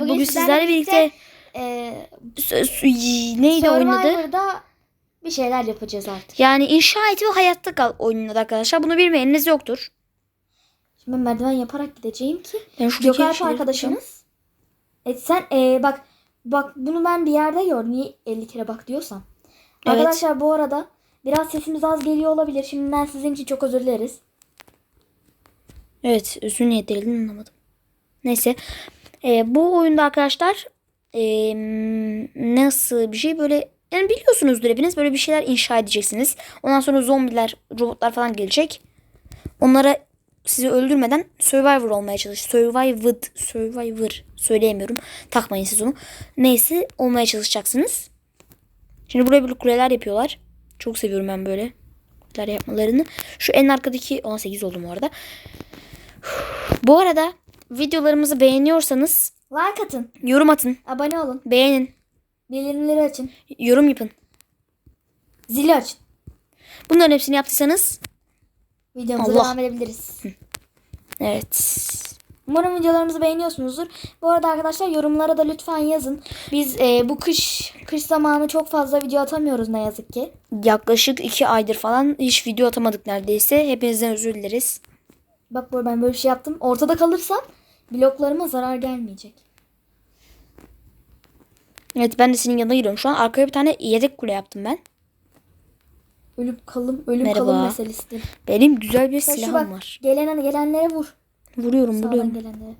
Bugün, sizlerle birlikte e, s- s- neydi oynadı? Bir şeyler yapacağız artık. Yani inşa et ve hayatta kal oynadı arkadaşlar. Bunu bilmeyeniniz yoktur. Şimdi ben merdiven yaparak gideceğim ki Ben Gökalp şeyleri arkadaşımız. E sen e, bak bak bunu ben bir yerde gördüm. Niye 50 kere bak diyorsam. Evet. Arkadaşlar bu arada biraz sesimiz az geliyor olabilir. Şimdiden sizin için çok özür dileriz. Evet özür niyet delilini anlamadım. Neyse. Ee, bu oyunda arkadaşlar ee, nasıl bir şey böyle yani biliyorsunuzdur hepiniz böyle bir şeyler inşa edeceksiniz. Ondan sonra zombiler, robotlar falan gelecek. Onlara sizi öldürmeden survivor olmaya çalış. Survivor, survivor söyleyemiyorum. Takmayın siz onu. Neyse olmaya çalışacaksınız. Şimdi buraya böyle kuleler yapıyorlar. Çok seviyorum ben böyle kuleler yapmalarını. Şu en arkadaki 18 oldum bu arada. Bu arada videolarımızı beğeniyorsanız Like atın. yorum atın, Abone olun. beğenin, Bildirimleri açın. yorum yapın. Zili açın. Bunların hepsini yaptıysanız Videomuza Allah. devam edebiliriz. evet. Umarım videolarımızı beğeniyorsunuzdur. Bu arada arkadaşlar yorumlara da lütfen yazın. Biz e, bu kış kış zamanı çok fazla video atamıyoruz ne yazık ki. Yaklaşık iki aydır falan hiç video atamadık neredeyse. Hepinizden özür dileriz. Bak bu ben böyle bir şey yaptım. Ortada kalırsam bloklarıma zarar gelmeyecek. Evet ben de senin yanına giriyorum. Şu an arkaya bir tane yedek kule yaptım ben. Ölüp kalım, ölüm Merhaba. kalım meselesidir. Benim güzel bir Sen silahım bak var. gelen gelenlere vur. Vuruyorum Sağdan vuruyorum. gelenlere.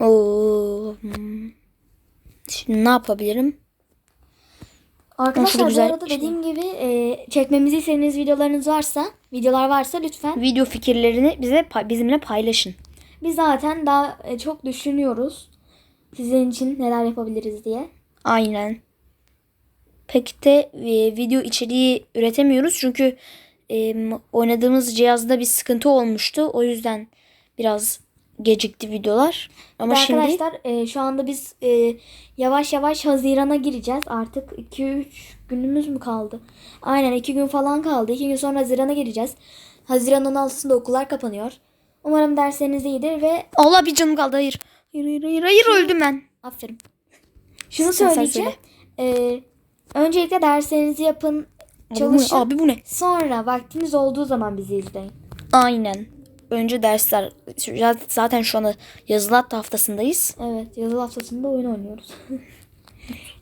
Oo. Şimdi ne yapabilirim? Arkadaşlar bu arada şey dediğim gibi e, çekmemizi istediğiniz videolarınız varsa, videolar varsa lütfen. Video fikirlerini bize bizimle paylaşın. Biz zaten daha e, çok düşünüyoruz. Sizin için neler yapabiliriz diye. Aynen. Pek de e, video içeriği üretemiyoruz çünkü e, oynadığımız cihazda bir sıkıntı olmuştu. O yüzden biraz gecikti videolar. Ama Ve şimdi Arkadaşlar e, şu anda biz e, yavaş yavaş Haziran'a gireceğiz. Artık 2-3 günümüz mü kaldı? Aynen 2 gün falan kaldı. 2 gün sonra Haziran'a gireceğiz. Haziran'ın 16'sında okullar kapanıyor. Umarım dersleriniz iyidir ve Allah bir canım kaldı. Hayır. Hayır hayır hayır, hayır öldüm ben. aferin. Şunu Sen söyleyeceğim. E, öncelikle derslerinizi yapın. Abi bu ne? Çalışın. Abi bu ne? Sonra vaktiniz olduğu zaman bizi izleyin. Aynen. Önce dersler. Zaten şu anda yazılı haftasındayız. Evet yazılı haftasında oyun oynuyoruz.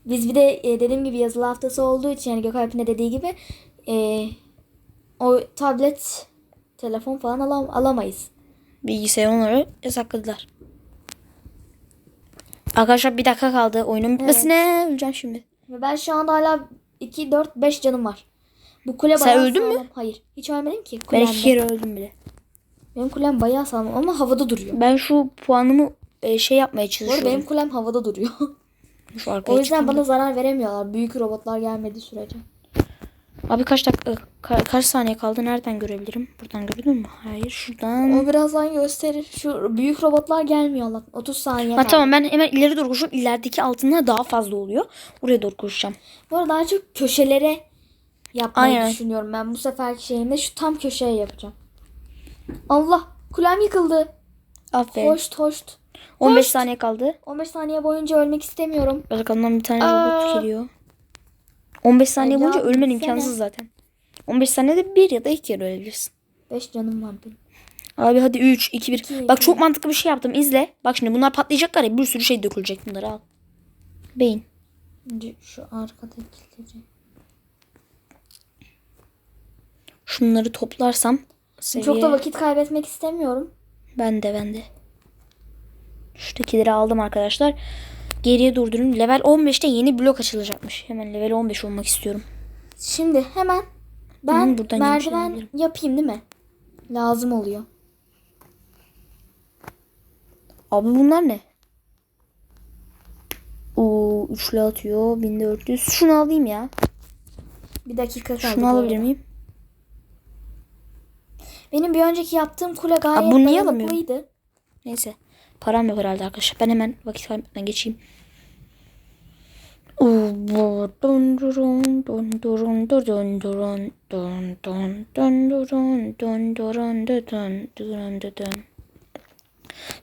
Biz bir de e, dediğim gibi yazılı haftası olduğu için yani Gökalp'in de dediği gibi e, o tablet, telefon falan alam alamayız. Bilgisayar onları yasakladılar. Arkadaşlar bir dakika kaldı oyunun bitmesine. Öleceğim şimdi. Ve ben şu anda hala 2, 4, 5 canım var. Bu kule Sen bayağı öldün mü? sağlam. Hayır. Hiç ölmedim ki Ben kulemde. iki kere öldüm bile. Benim kulem bayağı sağlam ama havada duruyor. Ben şu puanımı e, şey yapmaya Bu arada çalışıyorum. benim kulem havada duruyor. Şu arkaya o yüzden bana zarar veremiyorlar. Büyük robotlar gelmediği sürece. Abi kaç dakika ka- kaç saniye kaldı? Nereden görebilirim? Buradan gördün mü? Hayır şuradan. O birazdan gösterir. Şu büyük robotlar gelmiyor Allah'tan. 30 saniye Ha tamam ben hemen ileri doğru koşuyorum. İlerideki altınlar daha fazla oluyor. Oraya doğru koşacağım. Bu arada daha çok köşelere yapmayı Aynen. düşünüyorum ben. Bu seferki şeyimde şu tam köşeye yapacağım. Allah kulem yıkıldı. Aferin. Hoşt hoşt. 15 hoşt. saniye kaldı. 15 saniye boyunca ölmek istemiyorum. Arkamdan bir tane Aa. robot geliyor. 15 saniye Evladım, boyunca ölmen imkansız zaten. 15 saniyede bir ya da iki kere ölebilirsin. 5 canım var benim. Abi hadi 3, 2, 1. İki, Bak çok mantıklı bir şey yaptım. İzle. Bak şimdi bunlar patlayacaklar ya bir sürü şey dökülecek bunları al. Beyin. Önce şu arkadakileri. Şunları toplarsam seviye... Çok da vakit kaybetmek istemiyorum. Ben de ben de. Şuradakileri aldım arkadaşlar. Geriye durdurun. Level 15'te yeni blok açılacakmış. Hemen level 15 olmak istiyorum. Şimdi hemen ben Hı, buradan merdiven yapayım değil mi? Lazım oluyor. Abi bunlar ne? Oo, üçlü atıyor. 1400. Şunu alayım ya. Bir dakika kaldı. Şunu alabilir miyim? Benim bir önceki yaptığım kule gayet bunu niye alamıyorum? Neyse. Param yok herhalde arkadaşlar. Ben hemen vakit kaybetmeden geçeyim.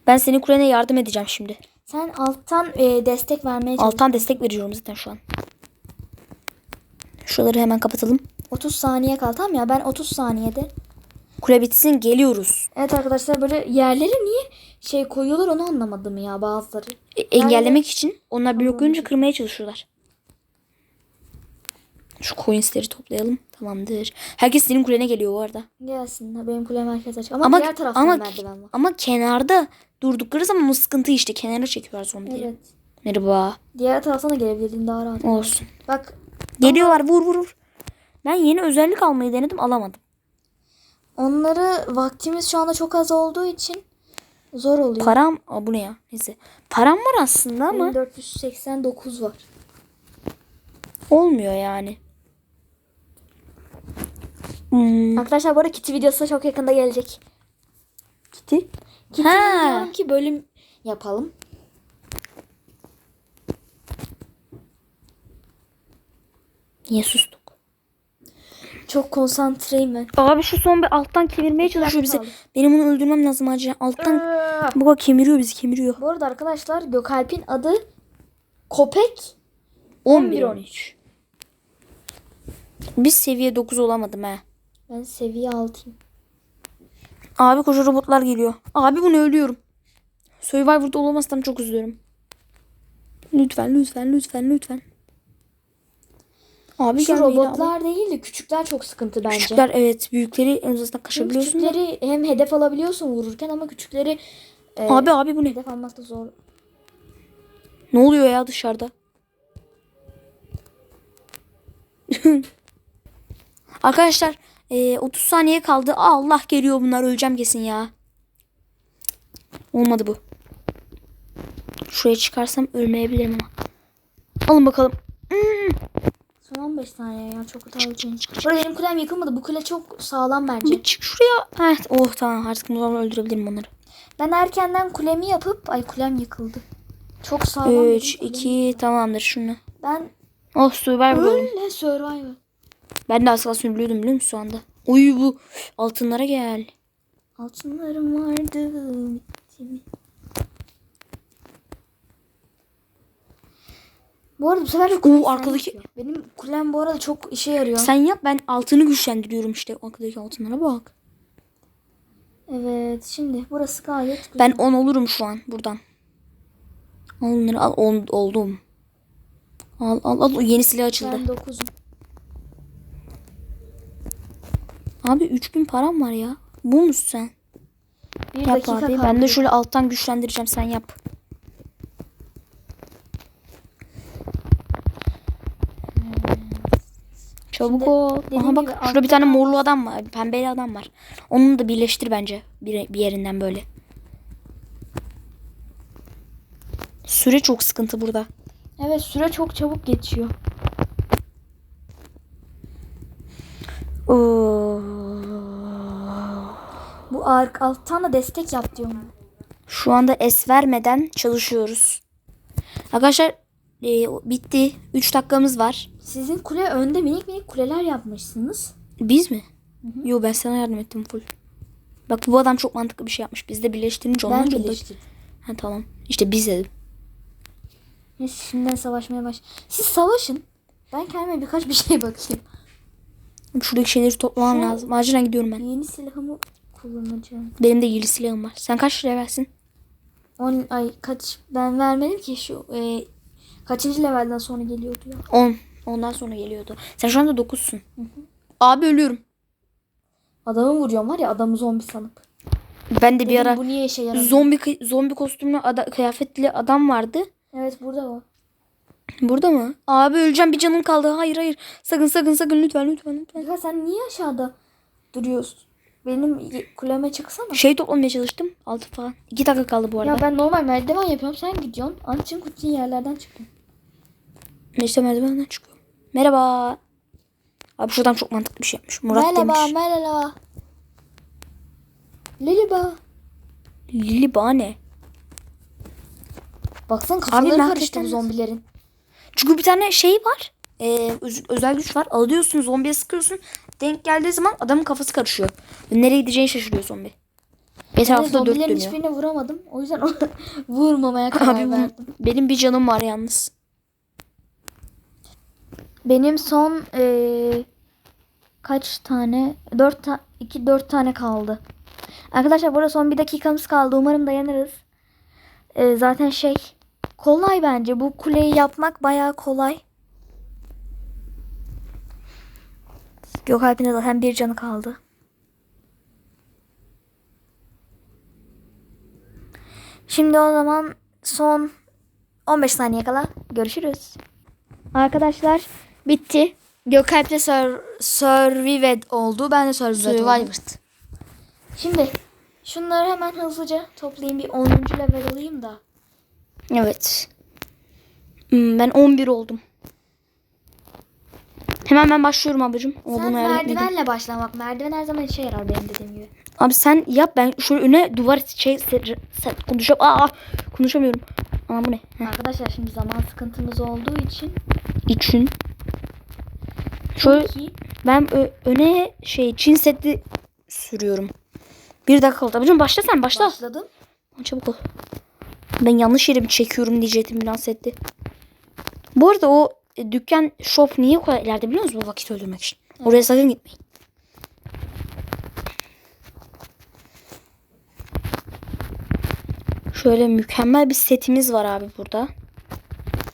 Ben senin kulene yardım edeceğim şimdi. Sen alttan e, destek vermeye çalış. Alttan destek veriyorum zaten şu an. Şuraları hemen kapatalım. 30 saniye kal tamam ya ben 30 saniyede. Kule bitsin geliyoruz. Evet arkadaşlar böyle yerlere niye şey koyuyorlar onu anlamadım ya bazıları. E, engellemek için onlar blok görünce kırmaya çalışıyorlar. Şu coinsleri toplayalım. Tamamdır. Herkes senin kulene geliyor bu arada. Gelsin benim kulem herkes açık. Ama, Ama diğer taraftan ama merdiven var. ama kenarda durdukları zaman o sıkıntı işte. Kenara çekiyorlar zombileri. Evet. Merhaba. Diğer taraftan da gelebilirdin daha rahat. Olsun. Bak Geliyorlar vur vur vur. Ben yeni özellik almayı denedim alamadım. onları vaktimiz şu anda çok az olduğu için zor oluyor. Param Aa, bu ne ya? Neyse. Param var aslında ama Benim 489 var. olmuyor yani. Hmm. Arkadaşlar bu arada Kitty videosu çok yakında gelecek. Kitty Ha. diyorum ki bölüm yapalım. Niye sustuk? Çok konsantreyim ben. Abi şu son bir alttan kemirmeye çalışıyor bizi. Benim onu öldürmem lazım acil. Alttan kadar kemiriyor bizi kemiriyor. Bu arada arkadaşlar Gökalp'in adı Kopek 11 11, 13. Biz seviye 9 olamadım ha. Ben seviye 6'yım. Abi koca robotlar geliyor. Abi bunu ölüyorum. Survivor'da olamazsam çok üzülürüm. Lütfen lütfen lütfen lütfen. Abi Şu gelmeyin abi. robotlar değil de küçükler çok sıkıntı bence. Küçükler evet büyükleri en azından kaçabiliyorsun da. küçükleri hem hedef alabiliyorsun vururken ama küçükleri e, Abi abi bu ne? hedef almakta zor. Ne oluyor ya dışarıda? Arkadaşlar e, 30 saniye kaldı. Allah geliyor bunlar öleceğim kesin ya. Olmadı bu. Şuraya çıkarsam ölmeyebilirim ama. Alın bakalım. Son 15 saniye ya çok daha uzun. Burada benim kulem yıkılmadı. Bu kule çok sağlam bence. Bir çık şuraya. Evet. Oh tamam artık bunlarla öldürebilirim onları. Ben erkenden kulemi yapıp ay kulem yıkıldı. Çok sağlam. 3, dedim, kulem. 2 tamamdır şunu. Ben Oh Survivor oldum. öyle survivor. Ben de az kalsın ölüyordum biliyor musun şu anda? Uy bu altınlara gel. Altınlarım vardı. bitti mi? Bu arada bu sefer de Oo, arkadaki- yapıyor. Benim kulem bu arada çok işe yarıyor. Sen yap ben altını güçlendiriyorum işte. Arkadaki altınlara bak. Evet şimdi burası gayet güzel. Ben 10 olurum şu an buradan. Al onları al. 10 oldum. Al al al. Yeni silah açıldı. Ben 9'um. Abi 3000 param var ya. Bu musun sen? Bir Yap dakika abi. kaldı. Ben de şöyle alttan güçlendireceğim. Sen yap. Çabuk Şimdi ol. Aha bak gibi şurada bir tane morlu adam var. Pembeli adam var. Onu da birleştir bence. Bir, bir yerinden böyle. Süre çok sıkıntı burada. Evet süre çok çabuk geçiyor. Oo. Bu ark alttan da destek yap diyorum. Şu anda es vermeden çalışıyoruz. Arkadaşlar e, bitti. 3 dakikamız var. Sizin kule önde minik minik kuleler yapmışsınız. Biz mi? Yo ben sana yardım ettim full. Bak bu adam çok mantıklı bir şey yapmış. Biz de birleştirince onlar Ben çok da- birleştirdim. Ha tamam. İşte biz dedim. Neyse şimdiden savaşmaya baş. Siz savaşın. Ben kendime birkaç bir şey bakayım. Şuradaki şeyleri toplamam Şu- lazım. Acilen gidiyorum ben. Yeni silahımı kullanacağım. Benim de yeni silahım var. Sen kaç liraya versin? 10 ay kaç ben vermedim ki şu e, kaçıncı levelden sonra geliyordu ya. 10. Ondan sonra geliyordu. Sen şu anda 9'sun. Abi ölüyorum. Adamı vuruyorum var ya adamı zombi sanıp. Ben de bir Dedim, ara bu niye işe yaramıyor? zombi kı- zombi kostümlü ada, kıyafetli adam vardı. Evet burada o. Burada mı? Abi öleceğim bir canım kaldı. Hayır hayır. Sakın sakın sakın lütfen lütfen lütfen. Ya sen niye aşağıda duruyorsun? Benim y- kuleme çıksana. Şey toplamaya çalıştım. Altı falan. 2 dakika kaldı bu arada. Ya ben normal merdiven yapıyorum sen gidiyorsun. Ançın kutin yerlerden çıkıyorsun. Neyse merdivenden çıkıyorum. Merhaba. Abi şuradan çok mantıklı bir şey yapmış. Murat merhaba demiş. merhaba. Liliba. Lili bahane. Baksana kafaları ben karıştı bu zombilerin. Çünkü bir tane şey var. Öz- özel güç var. Alıyorsun zombiye sıkıyorsun. Denk geldiği zaman adamın kafası karışıyor. Nereye gideceğini şaşırıyor zombi. Etrafta dört zombilerin dönüyor. hiçbirini vuramadım. O yüzden vurmamaya karar Abi verdim. benim bir canım var yalnız. Benim son eee, kaç tane? 4 ta 2 4 tane kaldı. Arkadaşlar burada son bir dakikamız kaldı. Umarım dayanırız. Eee, zaten şey kolay bence. Bu kuleyi yapmak bayağı kolay. Gökalp'in de zaten bir canı kaldı. Şimdi o zaman son 15 saniye kala görüşürüz. Arkadaşlar bitti. Gökalp de sur Survived oldu. Ben de Survived oldum. Şimdi şunları hemen hızlıca toplayayım. Bir 10. level alayım da. Evet. Hmm, Ben 11 oldum. Hemen ben başlıyorum ablacığım. Sen Olduğunu ayarladım. merdivenle başlamak. Merdiven her zaman işe yarar benim dediğim gibi. Abi sen yap ben şöyle öne duvar şey konuşam Aa, konuşamıyorum. Aa bu ne? Heh, Arkadaşlar şimdi zaman sıkıntımız olduğu için için. Şöyle ben öne şey Çin seti sürüyorum. Bir dakika oldu. Ablacığım başla sen başla. başladım. Çabuk ol. Ben yanlış yere mi çekiyorum diyecektim biraz setti. Bu arada o e, dükkan shop niye o kadar ileride biliyor musunuz? Vakit öldürmek için. Oraya sakın gitmeyin. Şöyle mükemmel bir setimiz var abi burada.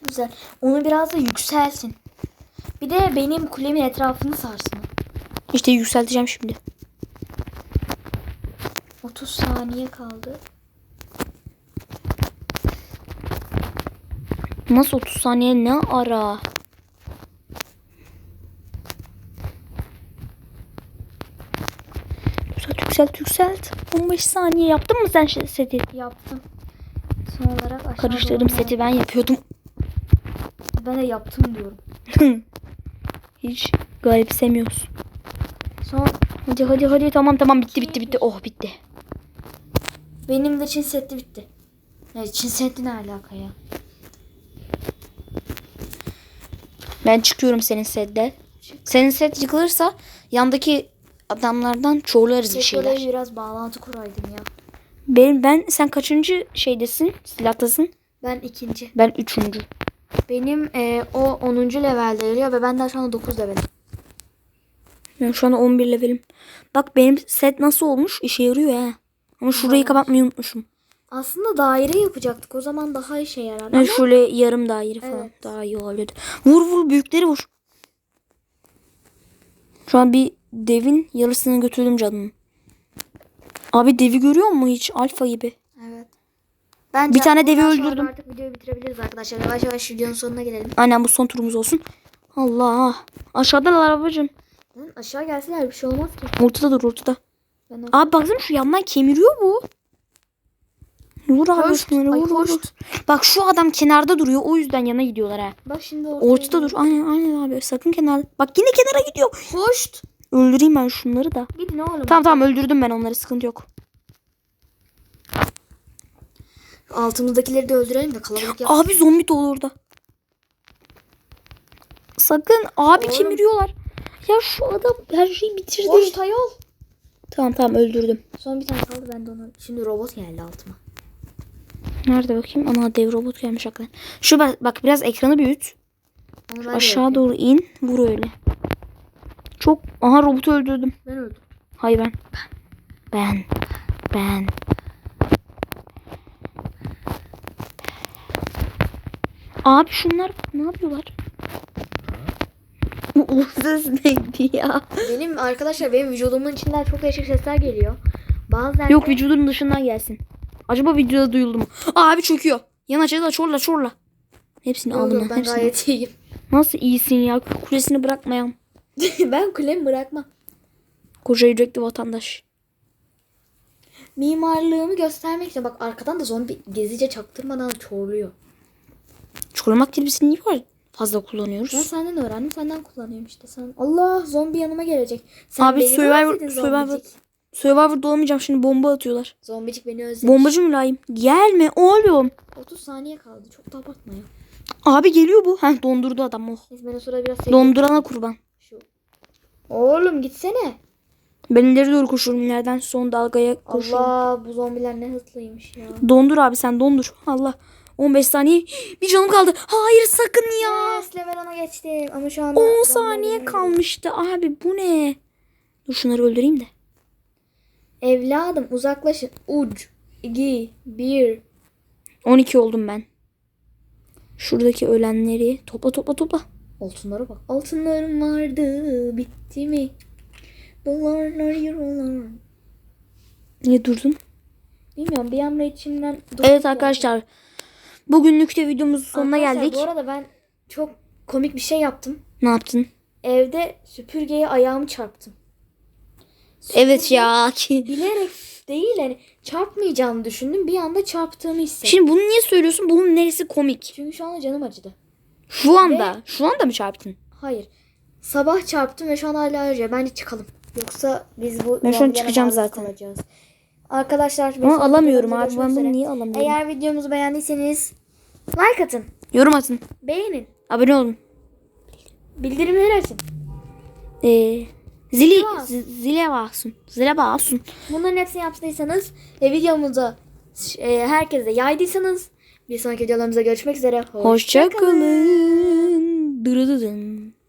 Güzel. Onu biraz da yükselsin. Bir de benim kulemin etrafını sarsın. İşte yükselteceğim şimdi. 30 saniye kaldı. Nasıl 30 saniye ne ara? Yükselt yükselt yükselt. 15 saniye yaptın mı sen seti? Yaptım. Son olarak aşağı Karıştırdım seti ben yapıyordum. Ben de yaptım diyorum. Hiç garipsemiyorsun. Son Hadi hadi hadi tamam tamam bitti bitti bitti. Oh bitti. benim de Çin Seddi bitti. Ya Çin Seddi ne alaka ya? Ben çıkıyorum senin sette. Senin set yıkılırsa yandaki adamlardan çoğularız bir şeyler. oraya biraz bağlantı kuraydım ya. Benim ben sen kaçıncı şeydesin? Silahtasın. Ben ikinci. Ben üçüncü. Benim e, o 10. levelde geliyor ve ben daha şu anda 9 levelim. Ben şu an 11 levelim. Bak benim set nasıl olmuş? İşe yarıyor ha. Ama şurayı kapatmayı unutmuşum. Aslında daire yapacaktık. O zaman daha işe yarar. Yani şöyle yarım daire falan Evet. daha iyi olabilirdi. Vur vur büyükleri vur. Şu an bir devin yarısını götürdüm canım. Abi devi görüyor musun hiç? Alfa gibi. Bence Bir tane devi öldürdüm. Artık videoyu bitirebiliriz arkadaşlar. Yavaş yavaş videonun sonuna gelelim. Aynen bu son turumuz olsun. Allah. Aşağıdalar babacım. Lan aşağı gelseler bir şey olmaz ki. Ortada dur ortada. Ben Abi baksana şu yandan kemiriyor bu. Vur abi Hoş. şunları vur, vur. Bak şu adam kenarda duruyor. O yüzden yana gidiyorlar ha. Bak şimdi ortaya Ortada dur. Aynen aynen abi. Sakın kenarda. Bak yine kenara gidiyor. Hoş. Öldüreyim ben şunları da. Gidin oğlum. Tamam tamam öldürdüm ben onları. Sıkıntı yok. Altımızdakileri de öldürelim de kalabalık yap. Abi zombi dolu orada. Sakın abi Oğlum. kemiriyorlar. Ya şu adam her şeyi bitirdi. Hoş Tayol. Tamam tamam öldürdüm. Son bir tane kaldı ben de onu. Şimdi robot geldi altıma. Nerede bakayım? Ana dev robot gelmiş hakikaten. Şu bak, bak biraz ekranı büyüt. Ben Aşağı doğru in. Vur öyle. Çok. Aha robotu öldürdüm. Ben öldüm. Hayır ben. Ben. Ben. Abi şunlar ne yapıyorlar? O ses neydi ya? Benim arkadaşlar benim vücudumun içinden çok değişik sesler geliyor. Bazen Yok vücudun dışından gelsin. Acaba videoda duyuldu mu? Abi çöküyor. Yanaşa da çorla çorla. Hepsini aldım ben. ben Hepsini. gayet iyiyim. Nasıl iyisin ya? Kulesini bırakmayan. ben kulemi bırakmam. Koca yürekli vatandaş. Mimarlığımı göstermek için bak arkadan da zombi gezice çaktırmadan çorluyor. Çorlamak kelimesini niye var? Fazla Ben kullanıyoruz. senden öğrendim senden kullanıyorum işte. Sen Allah zombi yanıma gelecek. Sen Abi Survivor, Survivor, zombicik? Survivor dolamayacağım şimdi bomba atıyorlar. Zombicik beni özlemiş. Bombacı mülayim. Gelme oğlum. 30 saniye kaldı. Çok da abartma ya. Abi geliyor bu. Heh dondurdu adam oh. Neyse ben o sırada biraz sevdim. Dondurana kurban. Şu. Oğlum gitsene. Ben ileri doğru koşuyorum ileriden son dalgaya koşuyorum. Allah bu zombiler ne hızlıymış ya. Dondur abi sen dondur. Allah. 15 saniye. Bir canım kaldı. Hayır sakın ya. Yes level 10'a geçtim ama şu anda 10 zombiler saniye kalmıştı. Abi bu ne? Dur şunları öldüreyim de. Evladım uzaklaşın. Uc, 2, 1. 12 oldum ben. Şuradaki ölenleri topla topla topla. Altınlara bak. Altınlarım vardı. Bitti mi? Dolarlar, eurolar. Niye durdun? Bilmiyorum bir anda içimden... Evet arkadaşlar. Bugünlük de videomuzun sonuna Arkadaşlar, geldik. Bu arada ben çok komik bir şey yaptım. Ne yaptın? Evde süpürgeye ayağımı çarptım. Evet ya. Bilerek değil hani çarpmayacağımı düşündüm. Bir anda çarptığımı hissettim. Şimdi bunu niye söylüyorsun? Bunun neresi komik? Çünkü şu anda canım acıdı. Şu anda. Şu anda mı çarptın? Hayır. Sabah çarptım ve şu an hala acıyor. Bence çıkalım. Yoksa biz bu Ben şu an çıkacağım zaten. kalacağız. Arkadaşlar Ama alamıyorum abi. Ben bunu niye alamıyorum? Eğer videomuzu beğendiyseniz like atın. Yorum atın. Beğenin. Abone olun. Bildirimleri açın. Ee, zili zile basın. Zile basın. Bunların hepsini yaptıysanız ve videomuzu e, herkese yaydıysanız bir sonraki videolarımızda görüşmek üzere. Hoşçakalın. Dırıdıdın.